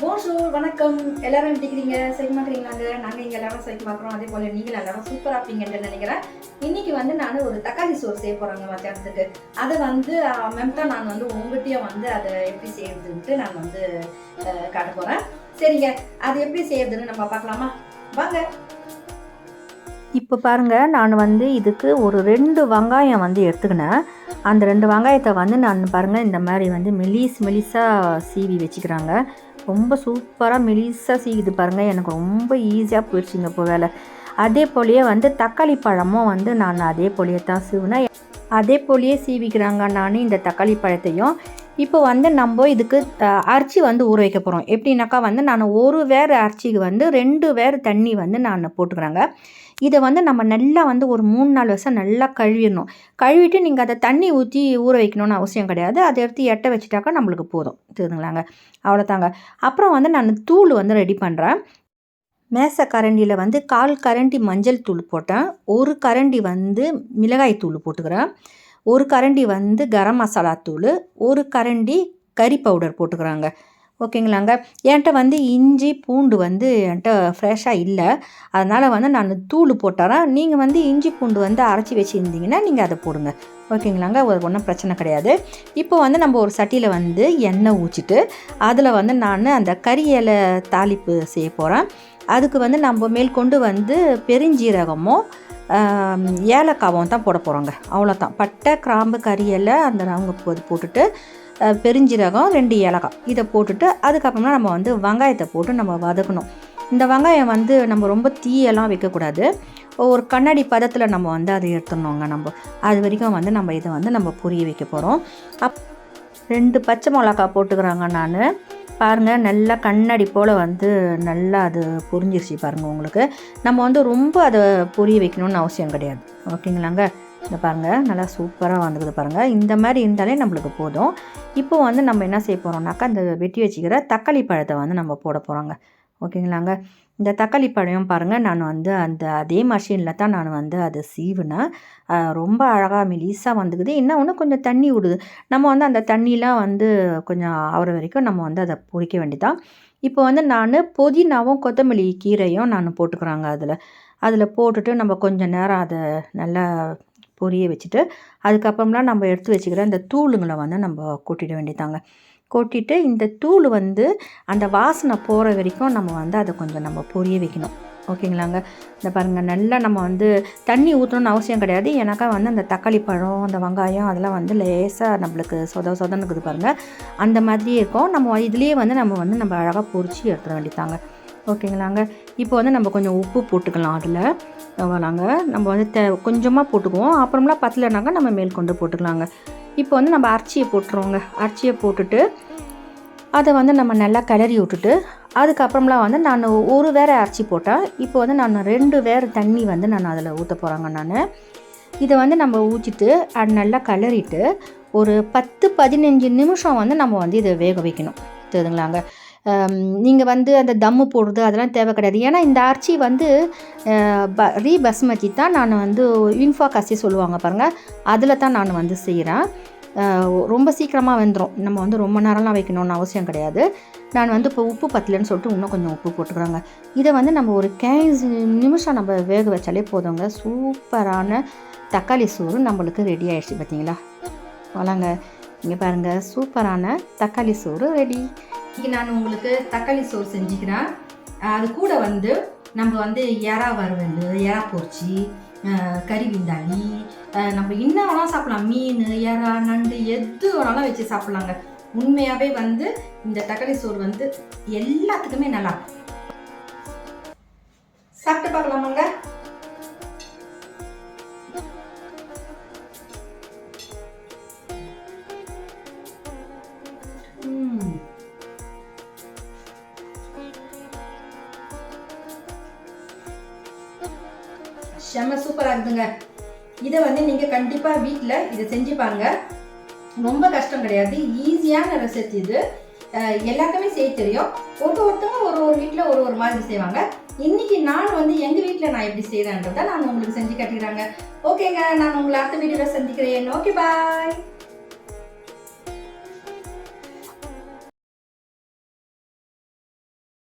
போன்ஷூர் வணக்கம். எல்லாரும் எப்படி இருக்கிறீங்க செய்ய பார்க்குறீங்களாங்க நாங்கள் இங்கே எல்லாரும் செய்ய பார்க்குறோம் அதே போல் நீங்கள் எல்லாரும் சூப்பராக இருப்பீங்கன்னு நினைக்கிறேன். இன்னைக்கு வந்து நான் ஒரு தக்காளி சோறு செய்ய போகிறாங்க மத்தியானத்துக்கு. அதை வந்து மேம் தான் நான் வந்து உங்ககிட்டயும் வந்து அதை எப்படி செய்யறதுன்ட்டு நான் வந்து காட்ட போகிறேன் சரிங்க. அது எப்படி செய்யறதுன்னு நம்ம பார்க்கலாமா? வாங்க. இப்போ பாருங்கள் நான் வந்து இதுக்கு ஒரு ரெண்டு வெங்காயம் வந்து எடுத்துக்கினேன். அந்த ரெண்டு வெங்காயத்தை வந்து நான் பாருங்கள் இந்த மாதிரி வந்து மெலிஸ் மெலிஸாக சீவி வச்சுக்கிறாங்க. ரொம்ப சூப்பராக மெலிஸாக சீவிது பாருங்கள் எனக்கு ரொம்ப ஈஸியாக போயிடுச்சுங்க இப்போ வேலை. அதே போலயே வந்து தக்காளி பழமும் வந்து நான் அதே போலயே தான் சீவினேன். அதே போலயே சீவிக்கிறாங்க நான் இந்த தக்காளி பழத்தையும். இப்போ வந்து நம்ம இதுக்கு அரிசி வந்து ஊற வைக்க போகிறோம் எப்படின்னாக்கா வந்து நான் ஒரு வேர் அரிசிக்கு வந்து ரெண்டு வேர் தண்ணி வந்து நான் போட்டுக்கிறேங்க. இதை வந்து நம்ம நல்லா வந்து ஒரு மூணு நாலு வருஷம் நல்லா கழுவிடணும். கழுவிட்டு நீங்கள் அதை தண்ணி ஊற்றி ஊற வைக்கணும்னு அவசியம் கிடையாது. அதை எடுத்து எட்ட வச்சுட்டாக்கா நம்மளுக்கு போதும். தெரியுதுங்களாங்க? அவ்வளோதாங்க. அப்புறம் வந்து நான் தூள் வந்து ரெடி பண்ணுறேன் மேச கரண்டியில் வந்து கால் கரண்டி மஞ்சள் தூள் போட்டேன். ஒரு கரண்டி வந்து மிளகாய் தூள் போட்டுக்கிறேன். ஒரு கரண்டி வந்து கரம் மசாலா தூள் ஒரு கரண்டி கறி பவுடர் போட்டுக்கிறாங்க. ஓகேங்களாங்க? என்கிட்ட வந்து இஞ்சி பூண்டு வந்து என்கிட்ட ஃப்ரெஷ்ஷாக இல்லை. அதனால் வந்து நான் தூள் போட்டுறேன். நீங்கள் வந்து இஞ்சி பூண்டு வந்து அரைச்சி வச்சுருந்தீங்கன்னா நீங்கள் அதை போடுங்க. ஓகேங்களாங்க? ஒரு ஒன்றும் பிரச்சனை கிடையாது. இப்போ வந்து நம்ம ஒரு சட்டியில் வந்து எண்ணெய் ஊற்றிட்டு அதில் வந்து நான் அந்த கறி இலை தாளிப்பு செய்ய போகிறேன் அதுக்கு வந்து நம்ம மேல் கொண்டு வந்து பெருஞ்சீரகமும் ஏலக்காவும் தான் போட போகிறோங்க அவ்வளோதான் பட்டை கிராம்பு கறியில் அந்த அவங்க போட்டுட்டு பெருஞ்சீரகம் ரெண்டு ஏலக்காய். இதை போட்டுட்டு அதுக்கப்புறமா நம்ம வந்து வெங்காயத்தை போட்டு நம்ம வதக்கணும். இந்த வெங்காயம் வந்து நம்ம ரொம்ப தீயெல்லாம் வைக்கக்கூடாது. ஒரு கண்ணாடி பதத்தில் நம்ம வந்து அதை எடுத்துடணுங்க நம்ம. அது வரைக்கும் வந்து நம்ம இதை வந்து நம்ம புரிய வைக்க போகிறோம் அப் ரெண்டு பச்சை மிளகா போட்டுக்கிறாங்க நான். பாருங்கள் நல்லா கண்ணாடி போல் வந்து நல்லா அது புரிஞ்சிருச்சு பாருங்கள் உங்களுக்கு. நம்ம வந்து ரொம்ப அதை புரிய வைக்கணும்னு அவசியம் கிடையாது. ஓகேங்களாங்க? இந்த பாருங்கள் நல்லா சூப்பராக வந்துக்குது பாருங்கள் இந்த மாதிரி இருந்தாலே நம்மளுக்கு போதும். இப்போ வந்து நம்ம என்ன செய்ய போகிறோம்னாக்கா இந்த வெட்டி வச்சுக்கிற தக்காளி பழத்தை வந்து நம்ம போட போகிறோங்க ஓகேங்களாங்க? இந்த தக்காளி பழம் பாருங்கள் நான் வந்து அந்த அதே மஷினில் தான் நான் வந்து அதை சீவினேன். ரொம்ப அழகாக மெலிசாக வந்துக்குது. என்ன ஒன்று கொஞ்சம் தண்ணி விடுது. நம்ம வந்து அந்த தண்ணிலாம் வந்து கொஞ்சம் ஆகிற வரைக்கும் நம்ம வந்து அதை பொரிக்க வேண்டியதான் இப்போ வந்து நான் புதினாவும் கொத்தமல்லி கீரையும் நான் போட்டுக்கிறாங்க அதில். அதில் போட்டுட்டு நம்ம கொஞ்சம் நேரம் அதை நல்லா பொரிய வச்சுட்டு அதுக்கப்புறம்லாம் நம்ம எடுத்து வச்சுக்கிற இந்த தூளுங்களை வந்து நம்ம கூட்டிட வேண்டியதாங்க கொட்டிட்டு இந்த தூள் வந்து அந்த வாசனை போகிற வரைக்கும் நம்ம வந்து அதை கொஞ்சம் நம்ம பொரிய வைக்கணும். ஓகேங்களாங்க? இந்த பாருங்கள் நல்லா நம்ம வந்து தண்ணி ஊற்றணும்னு அவசியம் கிடையாது. ஏன்னாக்கா வந்து அந்த தக்காளி பழம் அந்த வெங்காயம் அதெல்லாம் வந்து லேசாக நம்மளுக்கு சொத சொதனுக்குது பாருங்கள் அந்த மாதிரியே இருக்கும். நம்ம இதுலேயே வந்து நம்ம வந்து நம்ம அழகாக பொறிச்சு எடுத்துட வேண்டியதாங்க ஓகேங்களாங்க? இப்போ வந்து நம்ம கொஞ்சம் உப்பு போட்டுக்கலாம் அதில். அவ்வளோங்க நம்ம வந்து தே கொஞ்சமாக போட்டுக்குவோம். அப்புறம்லாம் பத்தலைனாக்கா நம்ம மேல் கொண்டு போட்டுக்கலாங்க. இப்போ வந்து நம்ம அரிசியை போட்டுருவோங்க. அரிசியை போட்டுட்டு அதை வந்து நம்ம நல்லா கிளறி விட்டுட்டு அதுக்கப்புறம்லாம் வந்து நான் ஒரு வேற அரிச்சி போட்டேன். இப்போ வந்து நான் ரெண்டு வேறு தண்ணி வந்து நான் அதில் ஊற்ற போகிறாங்க நான். இதை வந்து நம்ம ஊற்றிட்டு அது நல்லா கிளறிட்டு ஒரு பத்து பதினஞ்சு நிமிஷம் வந்து நம்ம வந்து இதை வேக வைக்கணும். தெரியுதுங்களாங்க? நீங்கள் வந்து அந்த தம்மு போடுறது அதெல்லாம் தேவை கிடையாது. ஏன்னா இந்த அரிசி வந்து ப ரீ பஸ்மதி தான் நான் வந்து இன்ஃபா அரிசி சொல்லுவாங்க பாருங்கள் அதில் தான் நான் வந்து செய்கிறேன் ரொம்ப சீக்கிரமாக வெந்துடும் நம்ம வந்து ரொம்ப நேரம்லாம் வைக்கணும்னு அவசியம் கிடையாது. நான் வந்து இப்போ உப்பு பத்தலைன்னு சொல்லிட்டு இன்னும் கொஞ்சம் உப்பு போட்டுக்கிறாங்க. இதை வந்து நம்ம ஒரு கேஸ் நிமிஷம் நம்ம வேக வச்சாலே போதுங்க. சூப்பரான தக்காளி சோறு நம்மளுக்கு ரெடி ஆகிடுச்சு பார்த்தீங்களா? வளாங்க இங்கே பாருங்கள் சூப்பரான தக்காளி சோறு ரெடி இன்னைக்கு நான் உங்களுக்கு தக்காளி சோறு செஞ்சுக்கிறேன். அது கூட வந்து நம்ம வந்து எறா வறுவல் எறா பொரிச்சி கறி விந்தாளி நம்ம என்ன வேணாலும் சாப்பிடலாம். மீன் எறா நண்டு எது வேணாலும் வச்சு சாப்பிட்லாங்க. உண்மையாகவே வந்து இந்த தக்காளி சோறு வந்து எல்லாத்துக்குமே நல்லா. சாப்பிட்டு பார்க்கலாமாங்க? செம்ம சூப்பராக இருக்குதுங்க இதை வந்து நீங்கள் கண்டிப்பாக வீட்டில் இதை செஞ்சு பாருங்க. ரொம்ப கஷ்டம் கிடையாது. ஈஸியான ரெசிபி இது. எல்லாத்தையுமே எல்லாருக்குமே செய்ய தெரியும். ஒரு ஒருத்தவங்க ஒரு ஒரு வீட்டில் ஒரு ஒரு மாதிரி செய்வாங்க. இன்னைக்கு நான் வந்து எங்கள் வீட்டில் நான் எப்படி செய்கிறேன்றதை நான் உங்களுக்கு செஞ்சு கட்டிக்கிறாங்க. ஓகேங்க நான் உங்களை அடுத்த வீடியோவில் சந்திக்கிறேன். Okay bye